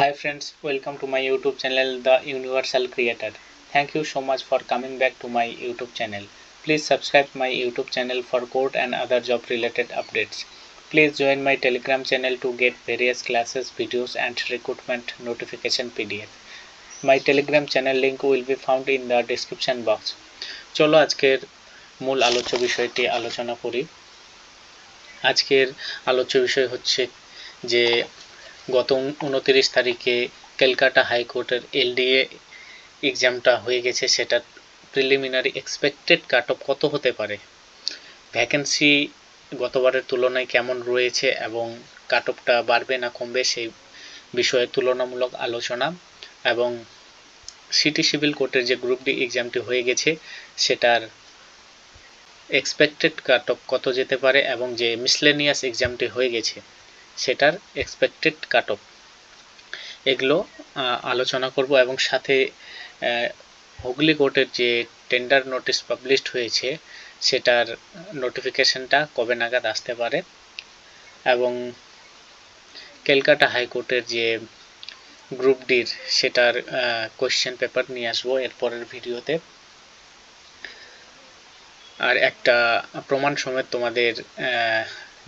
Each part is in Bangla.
Hi friends, welcome to my YouTube channel The Universal Creator. Thank you so much for coming back to my YouTube channel. Please subscribe my YouTube channel for code and other job related updates. Please join my Telegram channel to get various classes, videos and recruitment notification PDF. My Telegram channel link will be found in the description box. চলো আজকের মূল আলোচ্য বিষয়টি আলোচনা করি আজকের আলোচ্য বিষয় হচ্ছে যে গত উনতিরিশ তারিখে ক্যালকাটা হাইকোর্টের এলডিএ এক্সামটা হয়ে গেছে সেটার প্রিলিমিনারি এক্সপেক্টেড কাট অফ কত হতে পারে? ভ্যাকেন্সি গতবারের তুলনায় কেমন রয়েছে এবং কাট অফটা বাড়বে না কমবে সেই বিষয়ে তুলনামূলক আলোচনা এবং সিটি সিভিল কোর্টের যে গ্রুপ ডি এক্সামটি হয়ে গেছে, সেটার এক্সপেক্টেড কাট অফ কত যেতে পারে এবং যে মিসলেনিয়াস এক্সামটি হয়ে গেছে? সেটার এক্সপেক্টেড কাট অফ এগুলো আলোচনা করব এবং সাথে হুগলি কোর্টের যে টেন্ডার নোটিশ পাবলিশড হয়েছে, সেটার নোটিফিকেশনটা কবে নাগাদ আসতে পারে এবং ক্যালকাটা হাইকোর্টের যে গ্রুপ ডির সেটার কোয়েশ্চেন পেপার নিয়ে আসব এরপরের ভিডিওতে। আর একটা প্রমাণ সমেত তোমাদের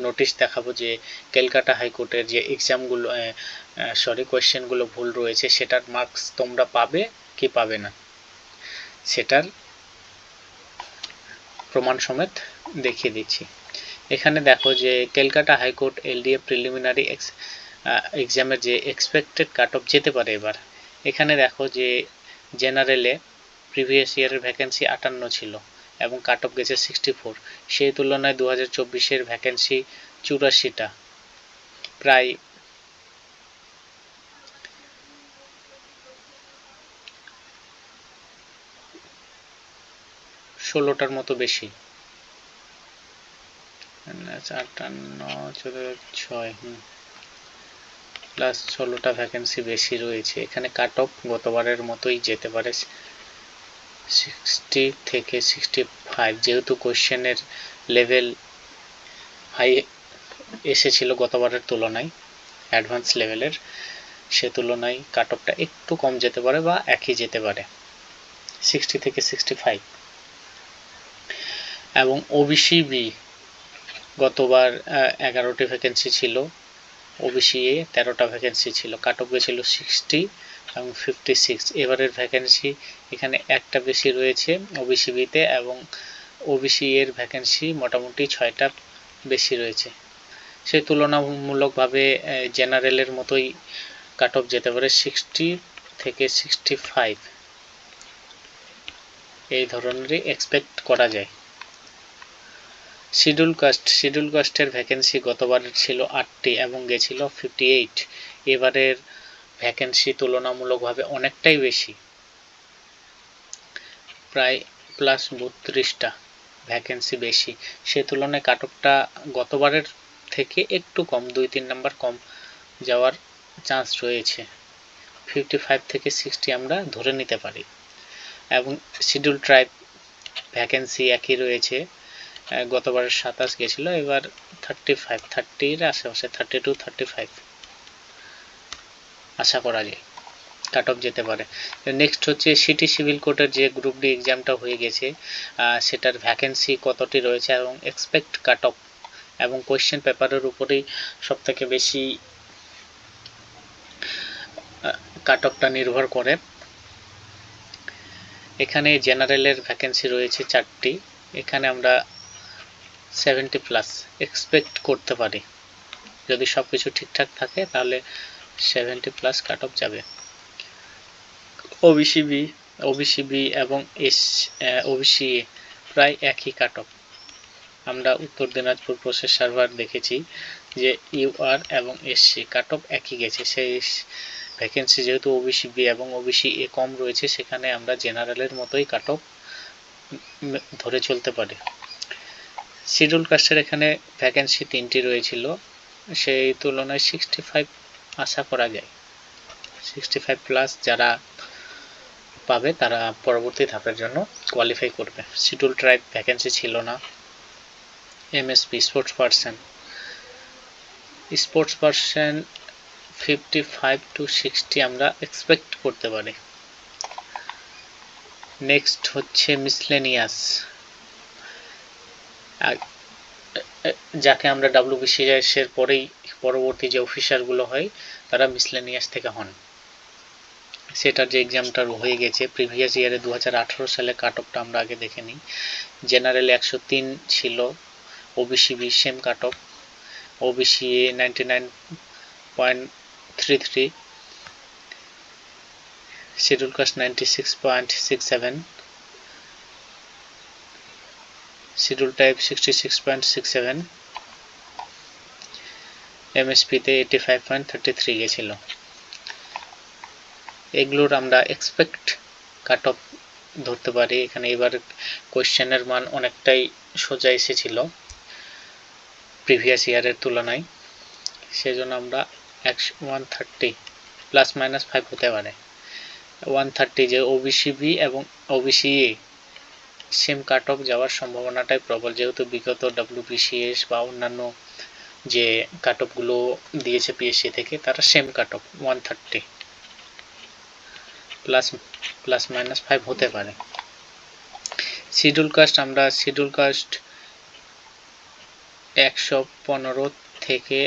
নোটিশ দেখাবো যে ক্যালকাটা হাইকোর্টের যে এক্সামগুলো সরি কোয়েশ্চেনগুলো ভুল রয়েছে, সেটার মার্কস তোমরা পাবে কি পাবে না? সেটার প্রমাণ সমেত দেখিয়ে দিচ্ছি। এখানে দেখো যে ক্যালকাটা হাইকোর্ট এলডিএ প্রিলিমিনারি এক্সামের যে এক্সপেক্টেড কাট অফ যেতে পারে এবার, এখানে দেখো যে জেনারেলে প্রিভিয়াস ইয়ারের ভ্যাকেন্সি আটান্ন ছিল। এবং কাট অফ গেছে সিক্সটি ফোর সেই তুলনায় দু হাজার চব্বিশের ভ্যাকেন্সি চুরাশিটা। প্রায় ষোলোটার মতো বেশি। আটান্ন চোদ্দ ছয়, হুম। প্লাস ষোলোটা ভ্যাকেন্সি বেশি রয়েছে। এখানে কাট অফ গতবারের মতোই যেতে পারে। সিক্সটি থেকে সিক্সটি ফাইভ যেহেতু কোয়েশ্চেনের লেভেল হাই এসেছিল গতবারের তুলনায় অ্যাডভান্স লেভেলের সে তুলনায় কাট অফটা একটু কম যেতে পারে বা একই যেতে পারে সিক্সটি থেকে সিক্সটি ফাইভ এবং ওবিসি বি গতবার এগারোটি ভ্যাকেন্সি ছিল ওবিসি এ তেরোটা ভ্যাকেন্সি ছিল কাট অফ গেছিল সিক্সটি এবং ফিফটি সিক্স এবারের ভ্যাকেন্সি এখানে একটা বেশি রয়েছে ওবিসি বিতে এবং ওবিসি এর ভ্যাকেন্সি মোটামুটি ছয়টা বেশি রয়েছে। সেই তুলনামূলকভাবে জেনারেলের মতোই কাট অফ যেতে পারে সিক্সটি থেকে সিক্সটি ফাইভ এই ধরনেরই এক্সপেক্ট করা যায়। শিডিউল কাস্ট শিডিউল কাস্টের ভ্যাকেন্সি গতবারের ছিল আটটি এবং গেছিল ফিফটি এইট এবারের ভ্যাকেন্সি তুলনামূলকভাবে অনেকটাই বেশি। প্রায় প্লাস বত্রিশটা ভ্যাকেন্সি বেশি। সে তুলনায় কাট অফটা গতবারের থেকে একটু কম, দুই, তিন নাম্বার কম যাওয়ার চান্স রয়েছে। ফিফটি ফাইভ থেকে সিক্সটি আমরা ধরে নিতে পারি। এবং শিডিউল ট্রাইব ভ্যাকেন্সি একই রয়েছে। গতবারের সাতাশ গেছিল, এবার থার্টি ফাইভ থার্টির আশেপাশে থার্টি টু থার্টি ফাইভ আশা করা যায় কাট অফ যেতে পারে। নেক্সট হচ্ছে সিটি সিভিল কোর্টের যে গ্রুপ ডি এক্সামটা হয়ে গেছে সেটার ভ্যাকেন্সি কতটি রয়েছে এবং এক্সপেক্ট কাট অফ এবং কোয়েশ্চেন পেপারের উপরেই সবথেকে বেশি কাট অফটা নির্ভর করে। এখানে জেনারেলের ভ্যাকেন্সি রয়েছে চারটি, এখানে আমরা সেভেন্টি প্লাস এক্সপেক্ট করতে পারি। যদি সব কিছু ঠিকঠাক থাকে তাহলে সেভেন্টি প্লাস কাট অফ যাবে। ওবিসি বি ওবিসি বি এবং এস ওবিসি এ প্রায় একই কাট অফ আমরা উত্তর দিনাজপুর প্রসেস সার্ভার দেখেছি যে ইউআর এবং এসসি কাট অফ একই গেছে। সেই ভ্যাকেন্সি যেহেতু ওবিসি বি এবং ওবিসি এ কম রয়েছে, সেখানে আমরা জেনারেলের মতোই কাট অফ ধরে চলতে পারি। শিডিউল কাস্টের এখানে ভ্যাকেন্সি তিনটি রয়েছিল। সেই তুলনায় সিক্সটি ফাইভ আশা করা যায়। সিক্সটি ফাইভ প্লাস যারা পাবে, তারা পরবর্তী ধাপের জন্য কোয়ালিফাই করবে। শিডিউল ট্রাইব ভ্যাকেন্সি ছিল না। MSP sports person sports person fifty five to sixty আমরা এক্সপেক্ট করতে পারি। নেক্সট হচ্ছে মিসলেনিয়াস যাকে আমরা ডাব্লিউবিসিএস এর পরেই পরবর্তী যে অফিসারগুলো হয়, তারা মিসলেনিয়াস থেকে হন। সেটার যে এক্সামটা হয়ে গেছে প্রিভিয়াস ইয়ারে দু হাজার আঠেরো সালে কাট অফটা আমরা আগে দেখে নিই। জেনারেল একশো তিন ছিল OBC B same cut off OBC A ninety nine point three three schedule caste ninety six point six seven schedule type sixty six point six seven এমএসপিতে eighty five point thirty three গেছিল। এগুলোর আমরা এক্সপেক্ট কাট অফ ধরতে পারি। এখানে এবার কোয়েশ্চেনের মান অনেকটাই সোজা এসেছিল প্রিভিয়াস ইয়ারের তুলনায়। সেজন্য আমরা একশো one thirty plus minus five হতে পারে। ওয়ান থার্টি যে ওবিসি বি এবং OBC A same cut off যাওয়ার সম্ভাবনাটাই প্রবল। যেহেতু বিগত ডাব্লিউবিসিএস বা অন্যান্য যে কাট অফগুলো দিয়েছে পিএসসি থেকে, তারা same cut off one thirty plus plus minus five হতে পারে। শিডিউল কাস্ট আমরা শিডিউল কাস্ট একশো পনেরো থেকে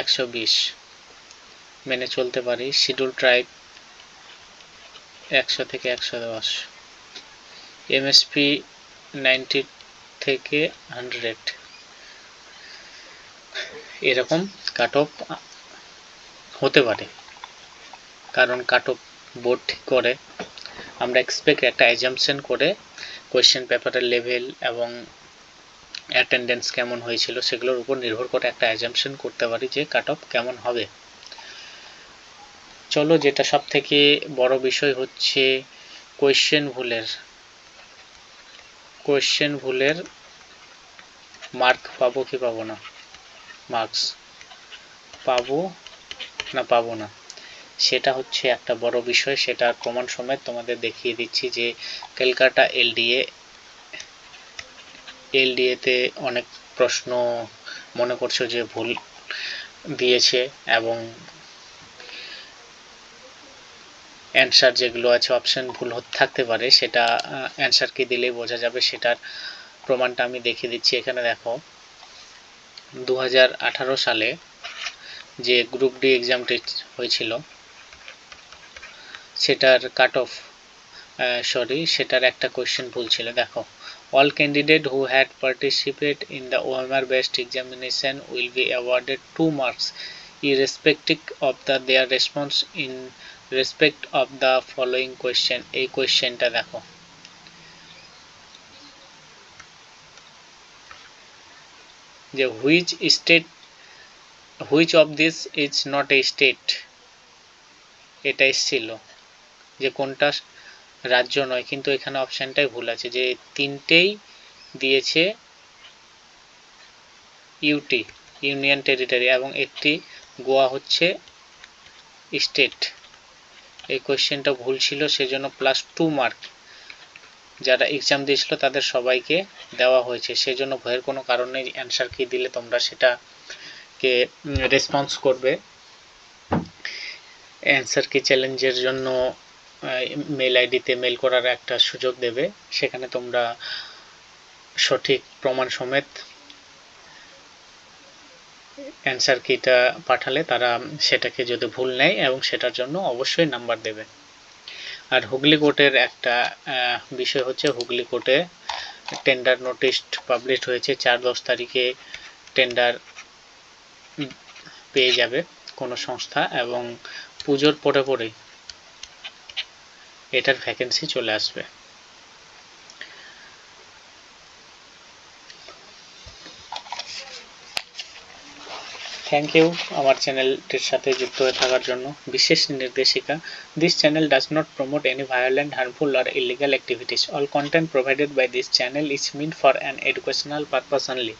একশো বিশ মেনে চলতে পারি। শিডিউল ট্রাইব একশো থেকে একশো দশ। এমএসপি নাইনটি থেকে হান্ড্রেড এরকম কাট অফ হতে পারে। কারণ কাট অফ বোর্ড ঠিক করে, আমরা এক্সপেক্ট একটা অ্যাজামশন করে কোয়েশ্চেন পেপারের লেভেল এবং অ্যাটেন্ডেন্স কেমন হয়েছিল সেগুলোর উপর নির্ভর করে একটা অ্যাজামশন করতে পারি যে কাট অফ কেমন হবে। চলো যেটা সব থেকে বড় বিষয় হচ্ছে কোয়েশ্চেন ভুলের। কোয়েশ্চেন ভুলের মার্ক পাবো কি পাবো না? মার্কস পাবো না পাবো না? সেটা হচ্ছে একটা বড় বিষয়, সেটা প্রমাণ সমেত তোমাদের দেখিয়ে দিচ্ছি যে ক্যালকাটা এলডিএ, এলডিএতে অনেক প্রশ্ন মনে করছ যে ভুল দিয়েছে এবং অ্যান্সার যেগুলো আছে অপশন ভুল থাকতে পারে, সেটা অ্যান্সার কি দিলেই বোঝা যাবে, সেটার প্রমাণটা আমি দেখিয়ে দিচ্ছি। এখানে দেখো দু হাজার আঠারো সালে যে গ্রুপ ডি এক্সামটি হয়েছিল, সেটার কাট অফ সরি সেটার একটা কোয়েশ্চেন ভুল ছিল। দেখো all candidate who had participate in the OMR based examination will be awarded two marks irrespective of the, their response in respect of the following question এই কোয়েশ্চেনটা দেখো যে which state which of this is not a state এটা এসছিল যে কোনটা রাজ্য নয়, কিন্তু এখানে অপশানটাই ভুল আছে যে তিনটেই দিয়েছে ইউটি ইউনিয়ন টেরিটরি এবং একটি গোয়া হচ্ছে স্টেট এই কোয়েশ্চেনটা ভুল ছিল, সেজন্য প্লাস টু মার্ক যারা এক্সাম দিয়েছিল তাদের সবাইকে দেওয়া হয়েছে। সেজন্য ভয়ের কোনো কারণ নেই অ্যান্সার কি দিলে তোমরা সেটাকে রেসপন্স করবে। অ্যান্সার কি চ্যালেঞ্জের জন্য মেল আইডিতে মেল করার একটা সুযোগ দেবে। সেখানে তোমরা সঠিক প্রমাণ সমেত অ্যান্সার কিটা পাঠালে তারা সেটাকে যদি ভুল নেয় এবং সেটার জন্য অবশ্যই নাম্বার দেবে। আর হুগলি কোর্টের একটা বিষয় হচ্ছে হুগলি কোর্টে টেন্ডার নোটিশ পাবলিশ হয়েছে, চার দশ তারিখে টেন্ডার পেয়ে যাবে কোনো সংস্থা এবং পুজোর পরে পরেই এটার ভ্যাকেন্সি চলে আসবে। থ্যাংক ইউ আমার চ্যানেলটির সাথে যুক্ত হয়ে থাকার জন্য বিশেষ নির্দেশিকা this channel does not promote any violent harmful or illegal activities all content provided by this channel is mean for an educational purpose only